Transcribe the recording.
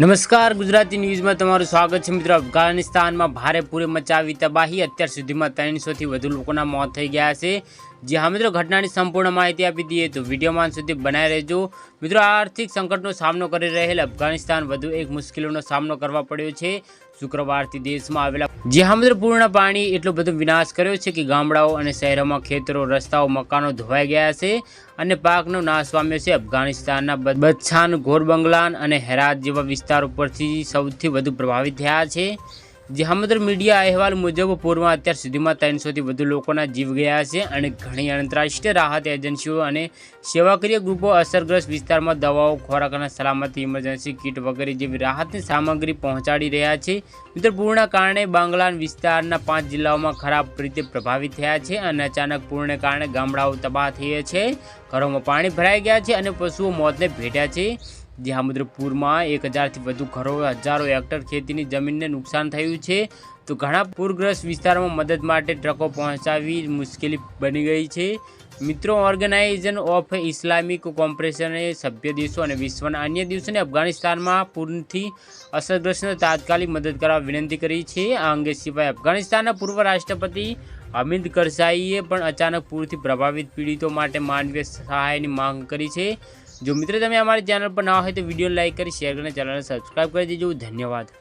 નમસ્કાર, ગુજરાતી ન્યૂઝમાં તમારું સ્વાગત છે મિત્રો. અફઘાનિસ્તાનમાં ભારે પૂરે મચાવી તબાહી. અત્યાર સુધીમાં ત્રણસોથી વધુ લોકોના મોત થઈ ગયા છે. જે હા મિત્રો, ઘટનાની સંપૂર્ણ માહિતી આપી દઈએ તો વિડીયોમાં સુધી બનાવી રહેજો. મિત્રો આર્થિક સંકટનો સામનો કરી રહેલ અફઘાનિસ્તાન વધુ એક મુશ્કેલીનો સામનો કરવા પડ્યો છે. શુક્રવારથી દેશમાં આવેલા જે હા મિત્રો, પૂર્ણ પાણી એટલો બધો વિનાશ કર્યો છે કે ગામડાઓ અને શહેરોમાં ખેતરો, રસ્તાઓ, મકાનો ધોવાઈ ગયા છે અને પાકનો નાશ પામ્યો છે અફઘાનિસ્તાનના બચ્છાન ઘોર બંગલાન અને હેરાત જેવા વિસ્તારો ઉપરથી સૌથી વધુ પ્રભાવિત થયા છે. જે હમદર મીડિયા અહેવાલ મુજબ પૂરમાં અત્યાર સુધીમાં ત્રણસોથી વધુ લોકોના જીવ ગયા છે અને ઘણી આંતરરાષ્ટ્રીય રાહત એજન્સીઓ અને સેવાકીય ગ્રુપો અસરગ્રસ્ત વિસ્તારમાં દવાઓ, ખોરાક અને સલામતી ઇમરજન્સી કીટ વગેરે જેવી રાહતની સામગ્રી પહોંચાડી રહ્યા છે. મિત્ર, પૂરના કારણે બાંગ્લાન વિસ્તારના પાંચ જિલ્લાઓમાં ખરાબ રીતે પ્રભાવિત થયા છે અને અચાનક પૂરને કારણે ગામડાઓ તબાહ થયા છે. ઘરોમાં પાણી ભરાઈ ગયા છે અને પશુઓ મોતને ભેટ્યા છે. જે હામુદ્રપુરમાં એક હજારથી વધુ ઘરો, હજારો હેક્ટર ખેતીની જમીનને નુકસાન થયું છે. તો ઘણા પૂરગ્રસ્ત વિસ્તારોમાં મદદ માટે ટ્રકો પહોંચાવી મુશ્કેલી બની ગઈ છે. મિત્રો, ઓર્ગેનાઇઝેશન ઓફ ઇસ્લામિક કોમ્પ્રેશને સભ્ય દેશો અને વિશ્વના અન્ય દેશોને અફઘાનિસ્તાનમાં પૂરથી અસરગ્રસ્તને તાત્કાલિક મદદ કરવા વિનંતી કરી છે. આ અંગે સિવાય અફઘાનિસ્તાનના પૂર્વ રાષ્ટ્રપતિ અમિત કરસાઈએ પણ અચાનક પૂરથી પ્રભાવિત પીડિતો માટે માનવીય સહાયની માંગ કરી છે. જો મિત્રો, તમે અમારી ચેનલ પર ના હોય તો વીડિયો લાઈક કરી શેર કરીને ચેનલને સબસ્ક્રાઈબ કરી દેજો. ધન્યવાદ.